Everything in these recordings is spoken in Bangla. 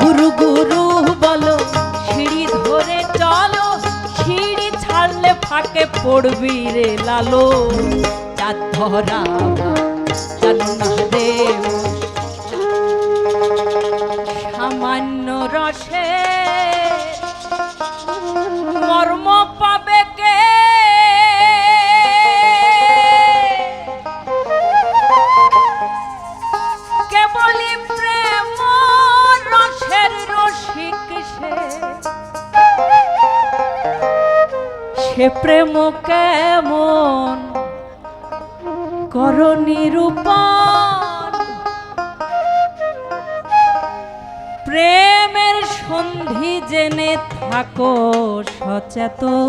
গুরু গুরু বলো, সিঁড়ি ধরে চলো, সিঁড়ি ছাড়লে ফাঁকে পড়বি রে লালো। চাঁদ ধরা জানো না সে প্রেম কেমন? কর নিরূপণ। প্রেমের সন্ধি জেনে থাকো সচেতন।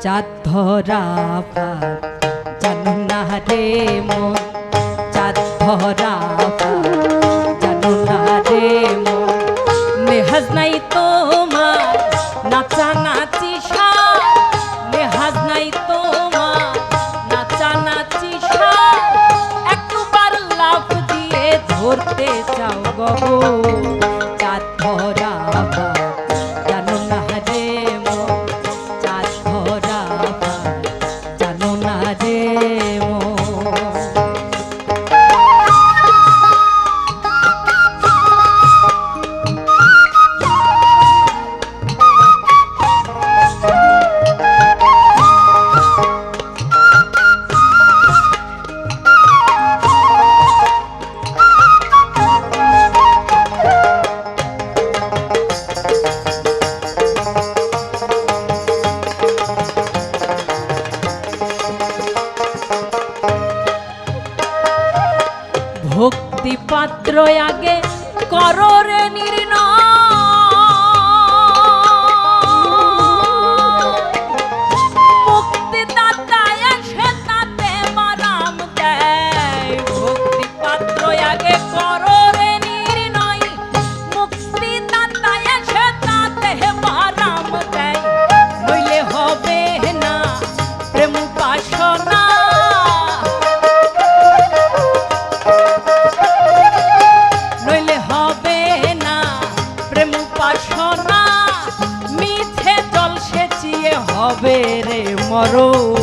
চাঁদ ধরা জানো রে মন। চাঁদ ধরা পাবো ভক্তি পাত্র আগে কররে মুক্তি মর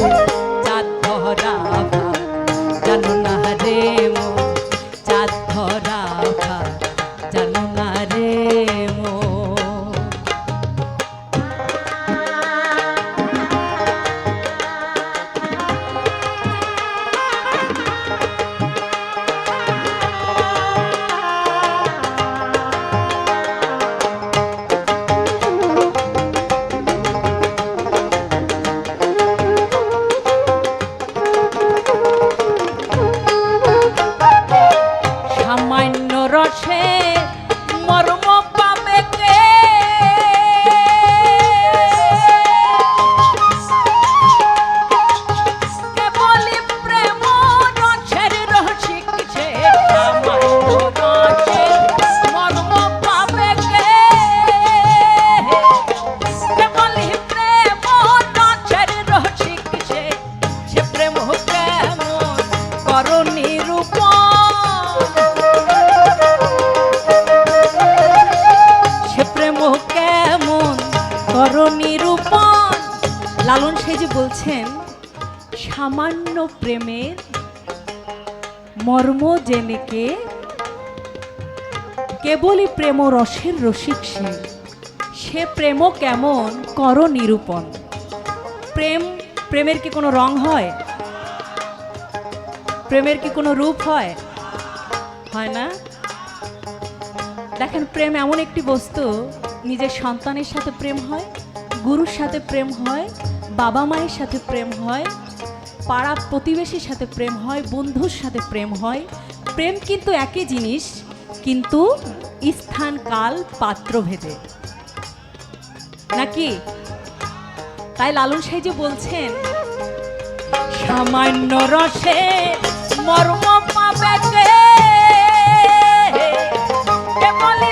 লালন সেজি বলছেন, সামান্য প্রেমের মর্ম জেনে কে? কেবলই প্রেম রসের রসিক সে। সে প্রেম কেমন কর নিরূপণ। প্রেম, প্রেমের কি কোনো রং হয়? প্রেমের কি কোনো রূপ হয়? হয় না? দেখেন, প্রেম এমন একটি বস্তু, নিজের সন্তানের সাথে প্রেম হয়, গুরুর সাথে প্রেম হয় বাবা মায়ের সাথে প্রেম হয়, পাড়া প্রতিবেশীর সাথে প্রেম হয়, বন্ধুর সাথে প্রেম হয়। প্রেম কিন্তু একই জিনিস, কিন্তু স্থান, কাল পাত্র ভেদে নাকি? তাই লালন সাই যে বলছেন, সামান্য রসে মর্ম পাবে কে? কেবলই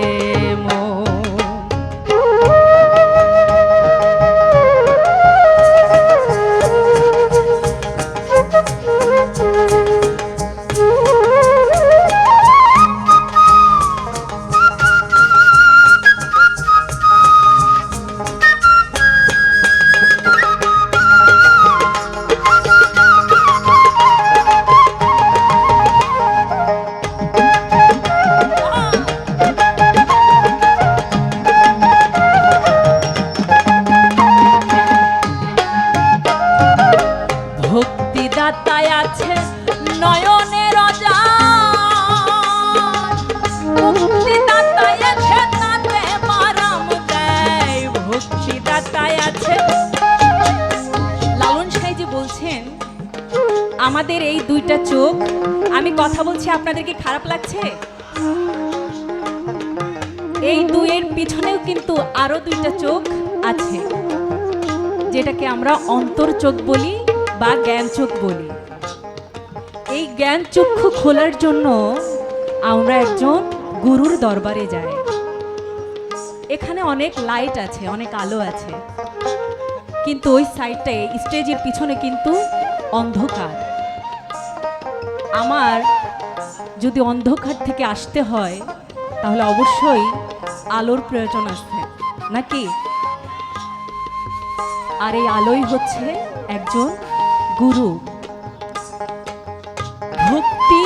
আমাদের এই দুইটা চোখ, আমি কথা বলছি, আপনাদের কি খারাপ লাগছে? এই দুইয়ের পিছনেও কিন্তু আরও দুইটা চোখ আছে, যেটাকে আমরা অন্তর চোখ বলি বা জ্ঞান চোখ বলি। এই জ্ঞান চক্ষু খোলার জন্য আমরা একজন গুরুর দরবারে যাই। এখানে অনেক লাইট আছে, অনেক আলো আছে, কিন্তু ওই সাইডটায়, স্টেজের পিছনে কিন্তু অন্ধকার। আমার যদি অন্ধকার থেকে আসতে হয়, তাহলে অবশ্যই আলোর প্রয়োজন আছে নাকি? আর এই আলোই হচ্ছে একজন গুরু। ভক্তি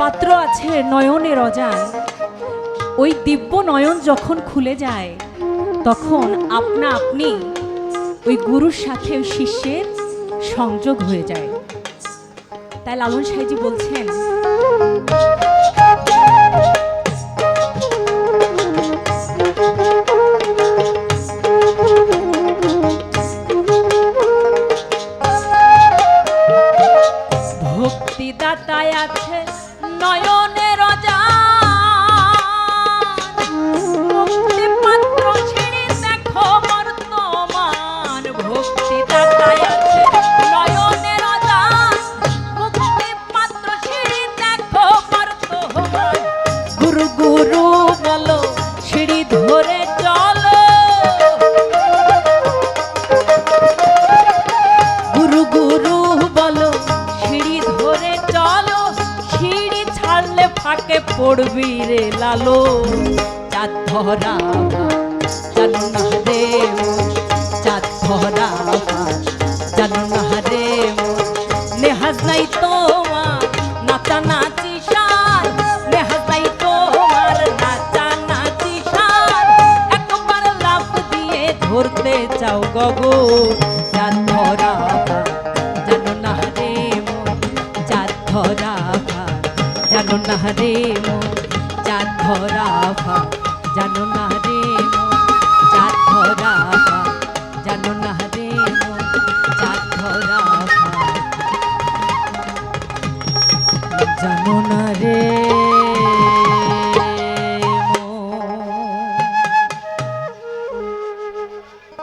পাত্র আছে নয়নের অজান ওই দিব্য নয়ন যখন খুলে যায়, তখন আপনা আপনি ওই গুরুর সাথে শিষ্যের সংযোগ হয়ে যায়। তাই লালন সাহেজি বলছেন ভক্তিদাতায় আছে নয়নের অজান গুরু গুরু বলো, সিঁড়ি ধরে চলো। গুরু গুরু বলো, সিঁড়ি ধরে চলো। সিঁড়ি ছাড়লে ফাঁকে পড়বি রে লালো। চাঁদ ধরা জানো না রে চাঁদ ধরা জানো না রে নেহাজ নাই তো গো চাঁদ ধরা জানো না রে মন চাঁদ ধরা জানো না রে মন চাঁদ